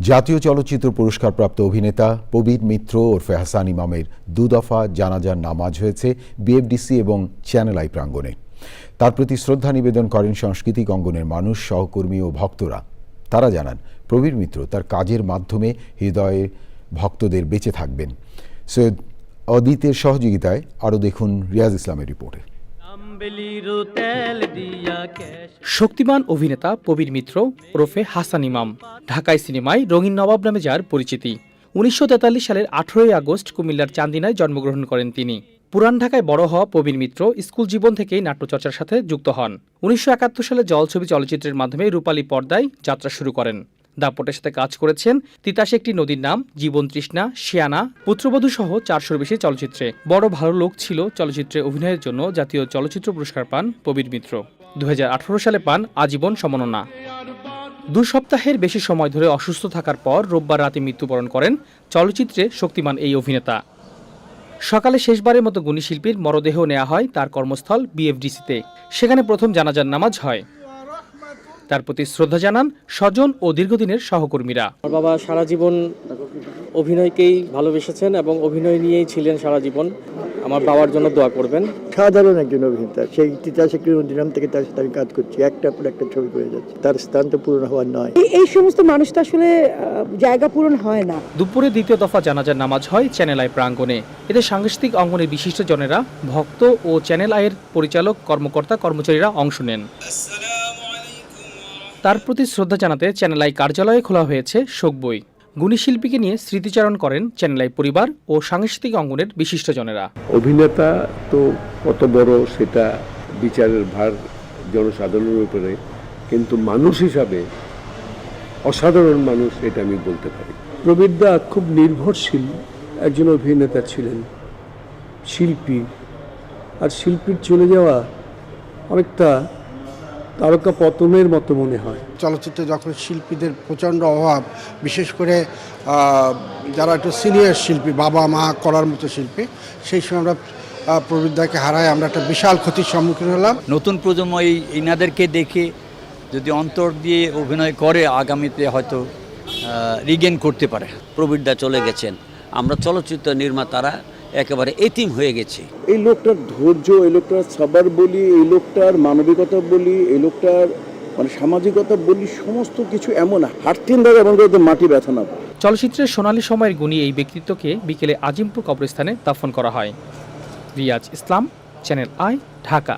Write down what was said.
জাতীয় চলচ্চিত্র পুরস্কারপ্রাপ্ত অভিনেতা প্রবীর মিত্র ওরফে হাসান ইমামের দুদফা জানাজার নামাজ হয়েছে বিএফডিসি এবং চ্যানেল আই প্রাঙ্গণে। তার প্রতি শ্রদ্ধা নিবেদন করেন সাংস্কৃতিক অঙ্গনের মানুষ, সহকর্মী ও ভক্তরা। তারা জানান, প্রবীর মিত্র তার কাজের মাধ্যমে হৃদয়ে ভক্তদের বেঁচে থাকবেন। সৈয়দ অদিতের সহযোগিতায় আরও দেখুন রিয়াজ ইসলামের রিপোর্টে। শক্তিমান অভিনেতা প্রবীর মিত্র, ওরফে হাসান ইমাম। ঢাকায় সিনেমায় রঙিন নবাব নামে যার পরিচিতি। উনিশশো তেতাল্লিশ সালের আঠারোই আগস্ট কুমিল্লার চান্দিনায় জন্মগ্রহণ করেন তিনি। পুরান ঢাকায় বড় হওয়া প্রবীর মিত্র স্কুল জীবন থেকেই নাট্যচর্চার সাথে যুক্ত হন। উনিশশো একাত্তর সালে জলছবি চলচ্চিত্রের মাধ্যমে রূপালী পর্দায় যাত্রা শুরু করেন। দাপটের সাথে কাজ করেছেন। তিতাসে একটি নদীর নাম, জীবন তৃষ্ণা, শিয়ানা, পুত্রবধূ সহ চারশোর বেশি চলচ্চিত্রে। বড় ভালো লোক ছিল চলচ্চিত্রে অভিনয়ের জন্য জাতীয় চলচ্চিত্র পুরস্কার পান প্রবীর মিত্র। দু হাজার আঠারো সালে পান আজীবন সমননা। দু সপ্তাহের বেশি সময় ধরে অসুস্থ থাকার পর রোববার রাতে মৃত্যুবরণ করেন চলচ্চিত্রে শক্তিমান এই অভিনেতা। সকালে শেষবারের মতো গুণী শিল্পীর মরদেহ নেওয়া হয় তার কর্মস্থল বিএফডিসিতে। সেখানে প্রথম জানাজার নামাজ হয়। তার প্রতি শ্রদ্ধা জানান স্বজন ও দীর্ঘদিনের সহকর্মীরা। আমার বাবা সারা জীবন অভিনয়কেই ভালোবেসেছেন এবং অভিনয় নিয়েই ছিলেন সারা জীবন। আমার বাবার জন্য দোয়া করবেন। সাধারণ একজন অভিনেতা সেই তিতাস একটি থেকে তার সাথে আমি কাজ করছি। একটা পর একটা ছবি করে যাচ্ছে। তার স্থান তো পূরণ হওয়ার নয়। এই- এই সমস্ত মানুষ তো আসলে জায়গা পূরণ হয় না। দুপুরে দ্বিতীয় দফা জানাজার নামাজ হয় চ্যানেল আই প্রাঙ্গণে। এতে সাংস্কৃতিক অঙ্গনের বিশিষ্ট জনেরা ভক্ত ও চ্যানেল আইয়ের পরিচালক কর্মকর্তা কর্মচারীরা অংশ নেন। তার প্রতি শ্রদ্ধা জানাতে চ্যানেলাই কার্যালয়ে খোলা হয়েছে শোক বই। গুণী শিল্পীকে নিয়ে স্মৃতিচারণ করেন চ্যানেলাই পরিবার ও সাংস্কৃতিক অঙ্গনের বিশিষ্ট জনেরা অভিনেতা তো কত বড় সেটা বিচারের ভার জনসাধারণের উপরে, কিন্তু মানুষ হিসাবে অসাধারণ মানুষ এটা আমি বলতে পারি। প্রবীরদা খুব নির্ভরশীল একজন অভিনেতা ছিলেন, শিল্পী। আর শিল্পীর চলে যাওয়া অনেকটা তারকা পতনের মতো মনে হয়। চলচ্চিত্রে যখন শিল্পীদের প্রচণ্ড অভাব বিশেষ করে যারা একটু সিনিয়র শিল্পী বাবা মা করার মতো শিল্পী সেই সময় আমরা আহ, প্রবীরদাকে হারায় আমরা একটা বিশাল ক্ষতির সম্মুখীন হলাম। নতুন প্রজন্ম এই এনাদেরকে দেখে যদি অন্তর দিয়ে অভিনয় করে আগামীতে হয়তো রিগেন করতে পারে। প্রবীরদা চলে গেছেন। আমরা চলচ্চিত্র নির্মাতারা একেবারে এতিম হয়ে গেছে। এই লোকটার ধৈর্য এই লোকটার সবার বলি এই লোকটার মানবিকতা বলি এই লোকটার মানে সামাজিকতা বলি সমস্ত কিছু এমন হাঁটতেন দাদা এবং মাটি ব্যথা না। চলচ্চিত্রের সোনালী সময়ের গুণী এই ব্যক্তিত্বকে বিকেলে আজিমপুর কবরস্থানে দাফন করা হয়। Riaz Islam channel I Dhaka.